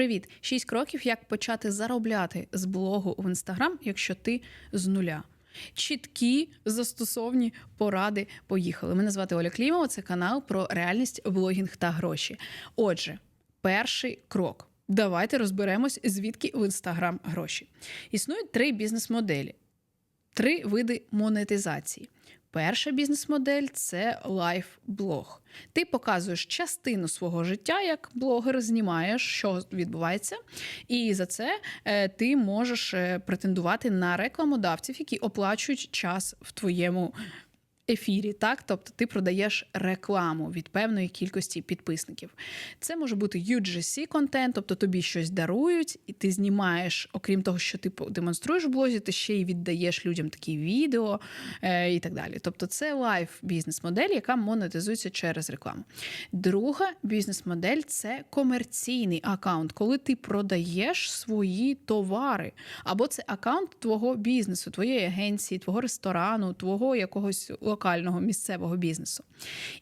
Привіт! Шість кроків, як почати заробляти з блогу в інстаграм, якщо ти з нуля. Чіткі застосовні поради. Поїхали. Мене звати Оля Клімова. Це канал про реальність, блогінг та гроші. Отже, перший крок. Давайте розберемось, звідки в інстаграм гроші. Існують три бізнес-моделі, три види монетизації. Перша бізнес-модель це лайф-блог. Ти показуєш частину свого життя як блогер, знімаєш, що відбувається, і за це е, ти можеш е, претендувати на рекламодавців, які оплачують час в твоєму. Ефірі, так, тобто ти продаєш рекламу від певної кількості підписників. Це може бути UGC контент, тобто тобі щось дарують, і ти знімаєш, окрім того, що ти демонструєш в блозі, ти ще й віддаєш людям такі відео е, і так далі. Тобто, це лайф бізнес-модель, яка монетизується через рекламу. Друга бізнес-модель це комерційний аккаунт, коли ти продаєш свої товари, або це аккаунт твого бізнесу, твоєї агенції, твого ресторану, твого якогось локального місцевого бізнесу.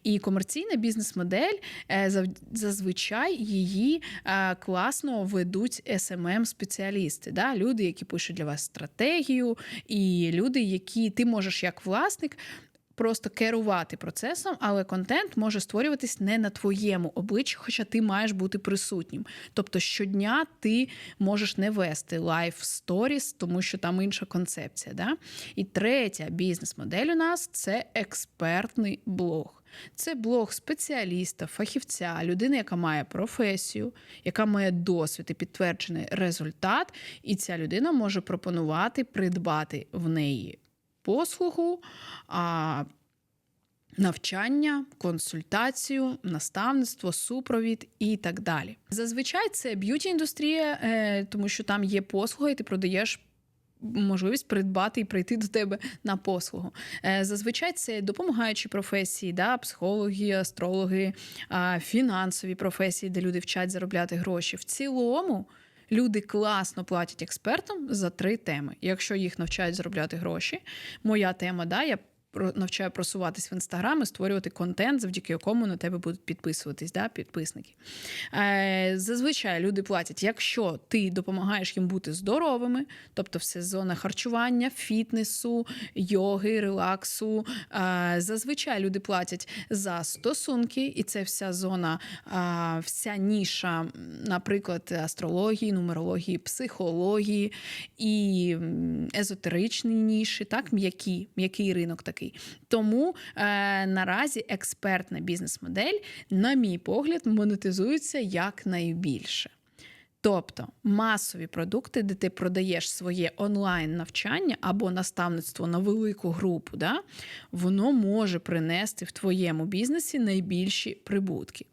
І комерційна бізнес-модель е, зазвичай її е, класно ведуть smm спеціалісти да? люди, які пишуть для вас стратегію, і люди, які ти можеш як власник. Просто керувати процесом, але контент може створюватись не на твоєму обличчі, хоча ти маєш бути присутнім. Тобто щодня ти можеш не вести лайф сторіс, тому що там інша концепція. Да? І третя бізнес-модель у нас це експертний блог. Це блог спеціаліста, фахівця, людини, яка має професію, яка має досвід і підтверджений результат, і ця людина може пропонувати придбати в неї послугу, а, навчання, консультацію, наставництво, супровід і так далі. Зазвичай це б'юті індустрія, е, тому що там є послуга, і ти продаєш. Можливість придбати і прийти до тебе на послугу. Е, Зазвичай це допомагаючі професії, да, психологи, астрологи, фінансові професії, де люди вчать заробляти гроші. В цілому люди класно платять експертам за три теми. Якщо їх навчають заробляти гроші, моя тема, да, я навчаю просуватись в інстаграм і створювати контент, завдяки якому на тебе будуть підписуватись, да, підписники. Е, зазвичай люди платять, якщо ти допомагаєш їм бути здоровими, тобто все зона харчування, фітнесу, йоги, релаксу. Е, зазвичай люди платять за стосунки, і це вся зона, е, вся ніша, наприклад, астрології, нумерології, психології і езотеричні ніші, так, м'які, м'який ринок такий. Тому е, наразі експертна бізнес-модель, на мій погляд, монетизується якнайбільше. Тобто масові продукти, де ти продаєш своє онлайн навчання або наставництво на велику групу, да, воно може принести в твоєму бізнесі найбільші прибутки.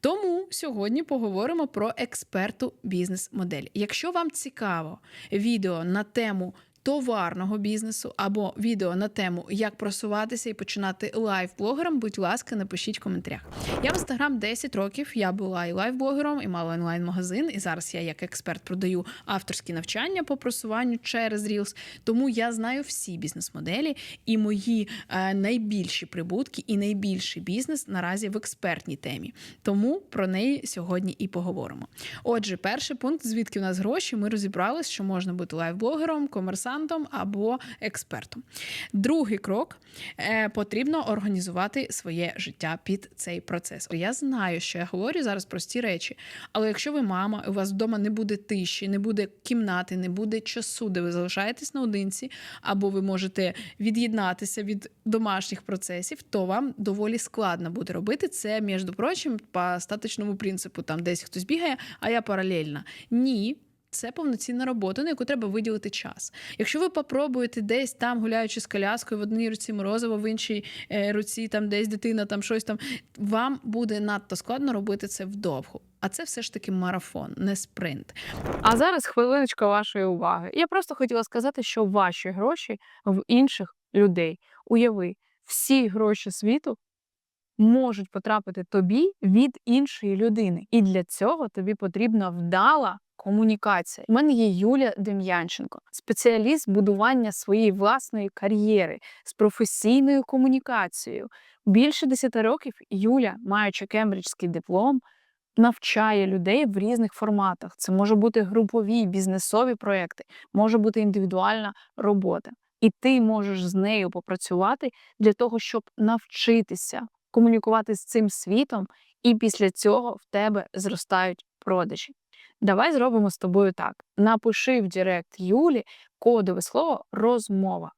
Тому сьогодні поговоримо про експерту бізнес-модель. Якщо вам цікаво відео на тему товарного бізнесу або відео на тему, як просуватися і починати лайв-блогером, будь ласка, напишіть в коментарях. Я в інстаграм 10 років. Я була і лайв-блогером, і мала онлайн-магазин. І зараз я як експерт продаю авторські навчання по просуванню через Reels. Тому я знаю всі бізнес-моделі і мої е, найбільші прибутки і найбільший бізнес наразі в експертній темі. Тому про неї сьогодні і поговоримо. Отже, перший пункт, звідки в нас гроші, ми розібрались, що можна бути лайв-блогером, комерсантом або експертом. Другий крок е, потрібно організувати своє життя під цей процес. Я знаю, що я говорю зараз прості речі, але якщо ви мама, у вас вдома не буде тиші, не буде кімнати, не буде часу, де ви залишаєтесь наодинці, або ви можете від'єднатися від домашніх процесів, то вам доволі складно буде робити це, між прочим, по статичному принципу. Там десь хтось бігає, а я паралельно. Ні. Це повноцінна робота, на яку треба виділити час. Якщо ви попробуєте десь там, гуляючи з коляскою, в одній руці морозиво, в іншій е, руці там десь дитина, там щось там, вам буде надто складно робити це вдовго. А це все ж таки марафон, не спринт. А зараз хвилиночка вашої уваги. Я просто хотіла сказати, що ваші гроші в інших людей. Уяви, всі гроші світу можуть потрапити тобі від іншої людини. І для цього тобі потрібна вдала комунікація. У мене є Юля Дем'янченко, спеціаліст будування своєї власної кар'єри з професійною комунікацією. Більше 10 років Юля, маючи кембриджський диплом, навчає людей в різних форматах. Це може бути групові бізнесові проекти, може бути індивідуальна робота. І ти можеш з нею попрацювати для того, щоб навчитися комунікувати з цим світом, і після цього в тебе зростають продажі. Давай зробимо з тобою так: напиши в Директ Юлі кодове слово розмова.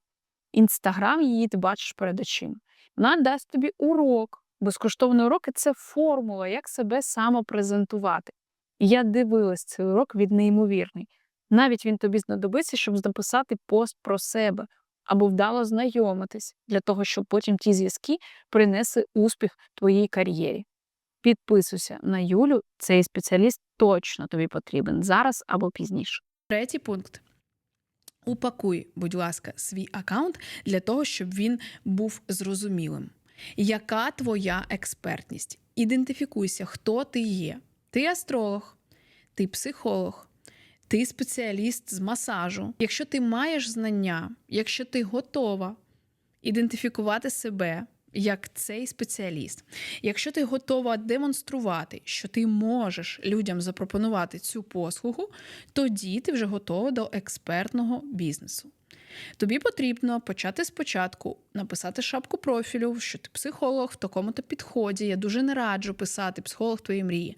Інстаграм її ти бачиш перед очима. Вона дасть тобі урок. Безкоштовний урок – це формула, як себе самопрезентувати. Я дивилась цей урок, він неймовірний. Навіть він тобі знадобиться, щоб написати пост про себе або вдало знайомитись для того, щоб потім ті зв'язки принесли успіх твоїй кар'єрі. Підписуйся на Юлю, цей спеціаліст точно тобі потрібен зараз або пізніше. Третій пункт. Упакуй, будь ласка, свій аккаунт для того, щоб він був зрозумілим. Яка твоя експертність? Ідентифікуйся, хто ти є. Ти астролог, ти психолог, ти спеціаліст з масажу. Якщо ти маєш знання, якщо ти готова ідентифікувати себе як цей спеціаліст, якщо ти готова демонструвати, що ти можеш людям запропонувати цю послугу, тоді ти вже готова до експертного бізнесу. Тобі потрібно почати спочатку написати шапку профілю, що ти психолог в такому-то підході. Я дуже не раджу писати психолог твоєї мрії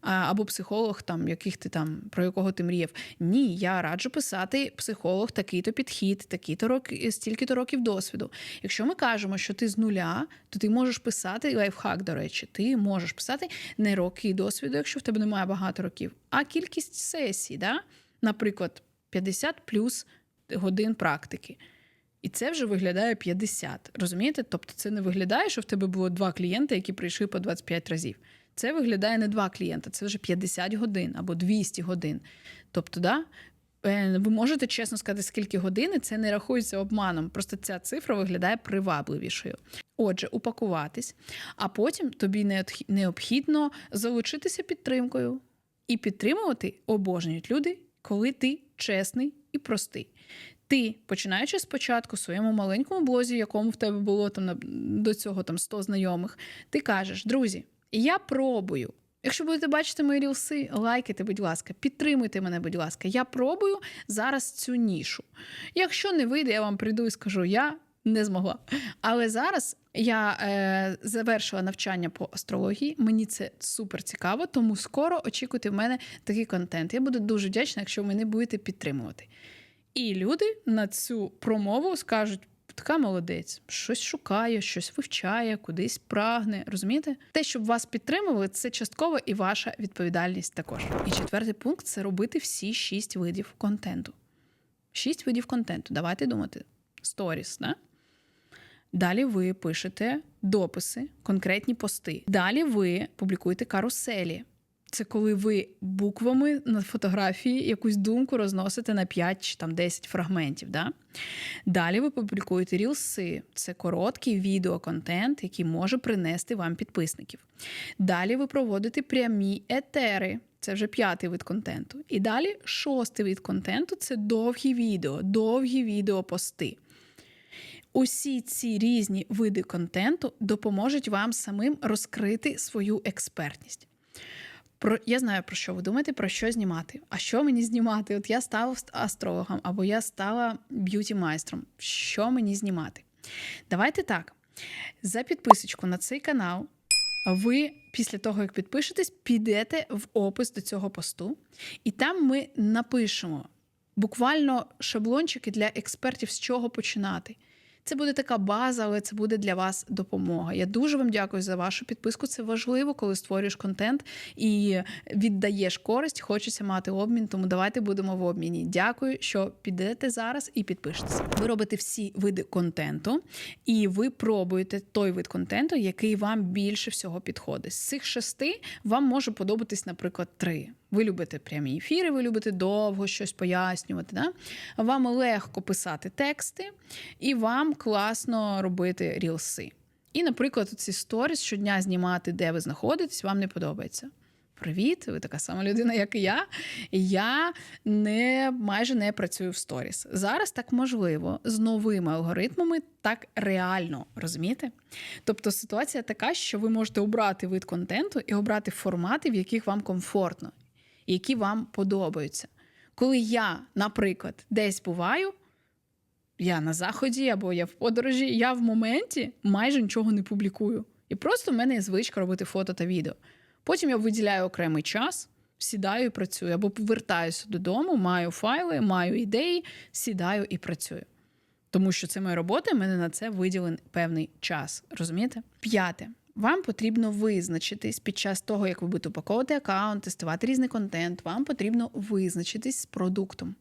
або психолог, там, яких ти там, про якого ти мріяв. Ні, я раджу писати психолог, такий-то підхід, такі-то роки, стільки-то років досвіду. Якщо ми кажемо, що ти з нуля, то ти можеш писати лайфхак, до речі, ти можеш писати не роки досвіду, якщо в тебе немає багато років, а кількість сесій. Да? Наприклад, 50 плюс годин практики. І це вже виглядає 50. Розумієте? Тобто це не виглядає, що в тебе було два клієнти, які прийшли по 25 разів. Це виглядає не два клієнти, це вже 50 годин або 200 годин. Тобто, да, е, ви можете чесно сказати, скільки годин, це не рахується обманом. Просто ця цифра виглядає привабливішою. Отже, упакуватись, а потім тобі необхідно залучитися підтримкою. І підтримувати обожнюють люди, коли ти чесний і простий. Ти, починаючи спочатку в своєму маленькому блозі, якому в тебе було там до цього там 100 знайомих, ти кажеш: друзі, я пробую. Якщо будете бачити мої рілси, лайкайте, будь ласка, підтримуйте мене, будь ласка. Я пробую зараз цю нішу. Якщо не вийде, я вам прийду і скажу, я не змогла. Але зараз я е, завершила навчання по астрології. Мені це супер цікаво, тому скоро очікуйте в мене такий контент. Я буду дуже вдячна, якщо ви мене будете підтримувати. І люди на цю промову скажуть: така молодець, щось шукає, щось вивчає, кудись прагне. Розумієте? Те, щоб вас підтримували, це частково і ваша відповідальність також. І четвертий пункт це робити всі шість видів контенту. Шість видів контенту. Давайте думати. Сторіс, да? Далі ви пишете дописи, конкретні пости. Далі ви публікуєте каруселі. Це коли ви буквами на фотографії якусь думку розносите на 5 чи там 10 фрагментів. Да? Далі ви публікуєте рілси. Це короткий відеоконтент, який може принести вам підписників. Далі ви проводите прямі етери. Це вже п'ятий вид контенту. І далі шостий вид контенту це довгі відео, довгі відеопости. Усі ці різні види контенту допоможуть вам самим розкрити свою експертність. Про я знаю про що ви думаєте, про що знімати. А що мені знімати? От я стала астрологом або я стала б'юті майстром. Що мені знімати? Давайте так. За підписочку на цей канал ви після того, як підпишетесь, підете в опис до цього посту, і там ми напишемо буквально шаблончики для експертів, з чого починати. Це буде така база, але це буде для вас допомога. Я дуже вам дякую за вашу підписку. Це важливо, коли створюєш контент і віддаєш користь. Хочеться мати обмін, тому давайте будемо в обміні. Дякую, що підете зараз і підпишетеся. Ви робите всі види контенту, і ви пробуєте той вид контенту, який вам більше всього підходить. З цих шести вам може подобатись, наприклад, три. Ви любите прямі ефіри, ви любите довго щось пояснювати. Да? Вам легко писати тексти, і вам класно робити рілси. І, наприклад, ці сторіс щодня знімати, де ви знаходитесь, вам не подобається. Привіт, ви така сама людина, як і я. Я не майже не працюю в сторіс. Зараз так можливо з новими алгоритмами, так реально розумієте? Тобто ситуація така, що ви можете обрати вид контенту і обрати формати, в яких вам комфортно, які вам подобаються. Коли я, наприклад, десь буваю, я на заході або я в подорожі, я в моменті майже нічого не публікую. І просто в мене є звичка робити фото та відео. Потім я виділяю окремий час, сідаю і працюю, або повертаюся додому, маю файли, маю ідеї, сідаю і працюю. Тому що це моя робота, і мене на це виділений певний час. Розумієте? П'яте. Вам потрібно визначитись під час того, як ви будете упаковувати аккаунт, тестувати різний контент. Вам потрібно визначитись з продуктом.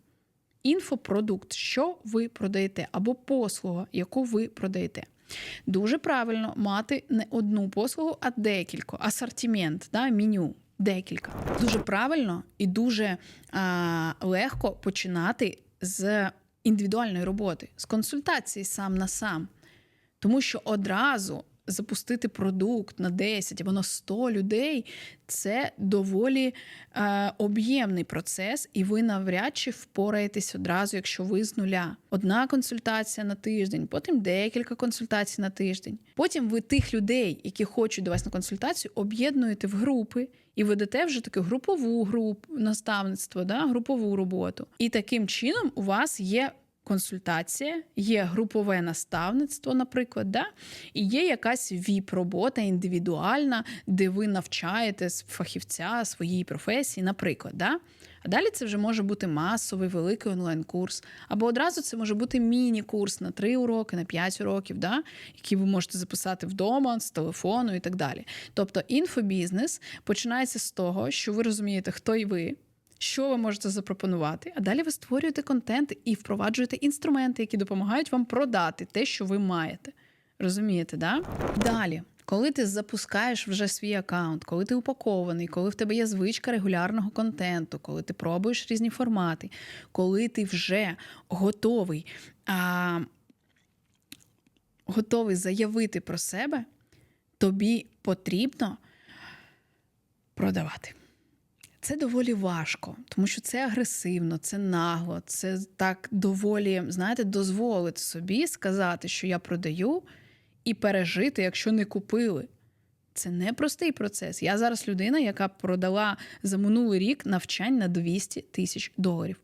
Інфопродукт, що ви продаєте, або послуга, яку ви продаєте. Дуже правильно мати не одну послугу, а декілька. Асортимент, да, меню, декілька. Дуже правильно і дуже а, легко починати з індивідуальної роботи, з консультації сам на сам. Тому що одразу запустити продукт на 10 або на 100 людей це доволі е, об'ємний процес, і ви навряд чи впораєтесь одразу, якщо ви з нуля. Одна консультація на тиждень, потім декілька консультацій на тиждень. Потім ви тих людей, які хочуть до вас на консультацію, об'єднуєте в групи і ведете вже таку групову групу наставництво, да, групову роботу. І таким чином у вас є консультація, є групове наставництво, наприклад, да? і є якась віп-робота індивідуальна, де ви навчаєте фахівця своїй професії, наприклад. Да? А далі це вже може бути масовий великий онлайн-курс, або одразу це може бути міні-курс на 3 уроки, на 5 уроків, да? який ви можете записати вдома з телефону і так далі. Тобто інфобізнес починається з того, що ви розумієте, хто й ви що ви можете запропонувати, а далі ви створюєте контент і впроваджуєте інструменти, які допомагають вам продати те, що ви маєте. Розумієте, да? Далі. Коли ти запускаєш вже свій аккаунт, коли ти упакований, коли в тебе є звичка регулярного контенту, коли ти пробуєш різні формати, коли ти вже готовий, а, готовий заявити про себе, тобі потрібно продавати. Це доволі важко, тому що це агресивно, це нагло, це так доволі, знаєте, дозволити собі сказати, що я продаю, і пережити, якщо не купили. Це непростий процес. Я зараз людина, яка продала за минулий рік навчань на 200 тисяч доларів.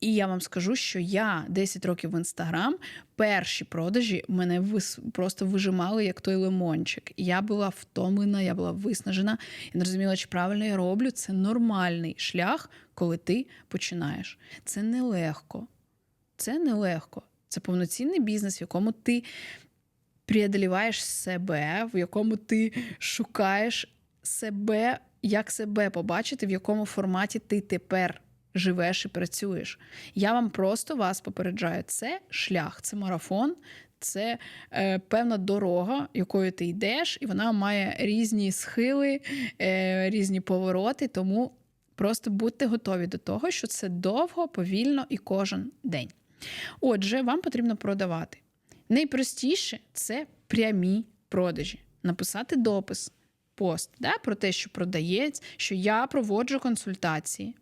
І я вам скажу, що я 10 років в інстаграм, перші продажі мене вис... просто вижимали як той лимончик. Я була втомлена, я була виснажена і не розуміла, чи правильно я роблю. Це нормальний шлях, коли ти починаєш. Це нелегко. Це нелегко. Це повноцінний бізнес, в якому ти преодоліваєш себе, в якому ти шукаєш себе, як себе побачити, в якому форматі ти тепер живеш і працюєш. Я вам просто вас попереджаю, це шлях, це марафон. Це е, певна дорога, якою ти йдеш, і вона має різні схили, е, різні повороти. Тому просто будьте готові до того, що це довго, повільно і кожен день. Отже, вам потрібно продавати. Найпростіше це прямі продажі. Написати допис, пост да, про те, що продається, що я проводжу консультації.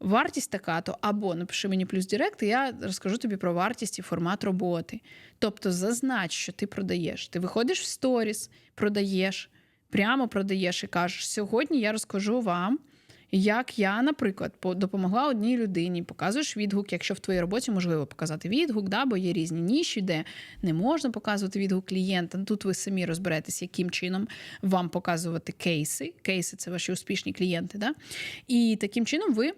Вартість така, то або напиши мені плюс Директ, і я розкажу тобі про вартість і формат роботи. Тобто зазнач, що ти продаєш. Ти виходиш в сторіс, продаєш, прямо продаєш і кажеш: сьогодні я розкажу вам, як я, наприклад, допомогла одній людині, показуєш відгук, якщо в твоїй роботі можливо показати відгук, да, бо є різні ніші, де не можна показувати відгук клієнта. Тут ви самі розберетесь, яким чином вам показувати кейси. Кейси це ваші успішні клієнти. Да? І таким чином ви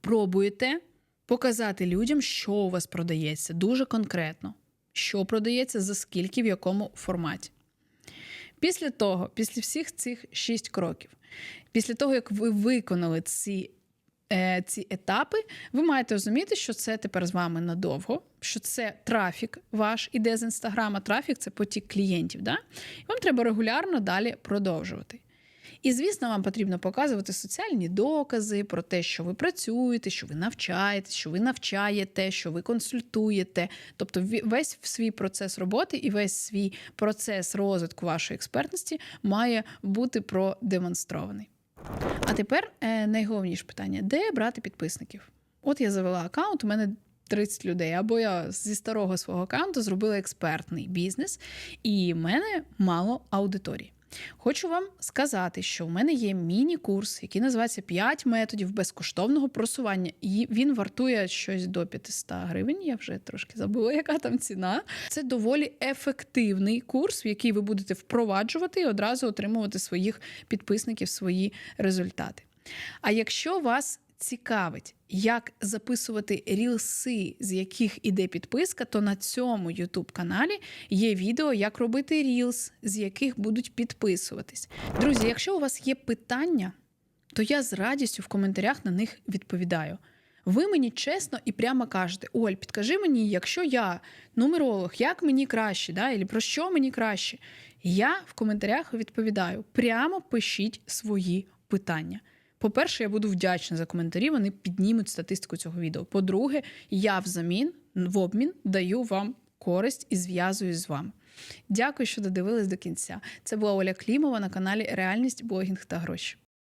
пробуєте показати людям, що у вас продається, дуже конкретно, що продається, за скільки, в якому форматі. Після того, після всіх цих шість кроків, після того, як ви виконали ці е, ці етапи, ви маєте розуміти, що це тепер з вами надовго, що це трафік ваш іде з інстаграма. Трафік це потік клієнтів. Да? І вам треба регулярно далі продовжувати. І, звісно, вам потрібно показувати соціальні докази про те, що ви працюєте, що ви навчаєте, що ви навчаєте, що ви консультуєте. Тобто, весь свій процес роботи і весь свій процес розвитку вашої експертності має бути продемонстрований. А тепер е, найголовніше питання: де брати підписників? От я завела аккаунт, у мене 30 людей, або я зі старого свого аккаунту зробила експертний бізнес, і в мене мало аудиторії. Хочу вам сказати, що у мене є міні-курс, який називається «5 методів безкоштовного просування. І він вартує щось до 500 гривень. Я вже трошки забула, яка там ціна. Це доволі ефективний курс, в який ви будете впроваджувати і одразу отримувати своїх підписників, свої результати. А якщо вас цікавить, як записувати рілси, з яких іде підписка, то на цьому youtube каналі є відео, як робити рілс, з яких будуть підписуватись. Друзі, якщо у вас є питання, то я з радістю в коментарях на них відповідаю. Ви мені чесно і прямо кажете: Оль, підкажи мені, якщо я нумеролог, як мені краще, да, або про що мені краще. Я в коментарях відповідаю. Прямо пишіть свої питання. По-перше, я буду вдячна за коментарі, вони піднімуть статистику цього відео. По-друге, я взамін в обмін даю вам користь і зв'язуюсь з вами. Дякую, що додивились до кінця. Це була Оля Клімова на каналі Реальність, блогінг та гроші.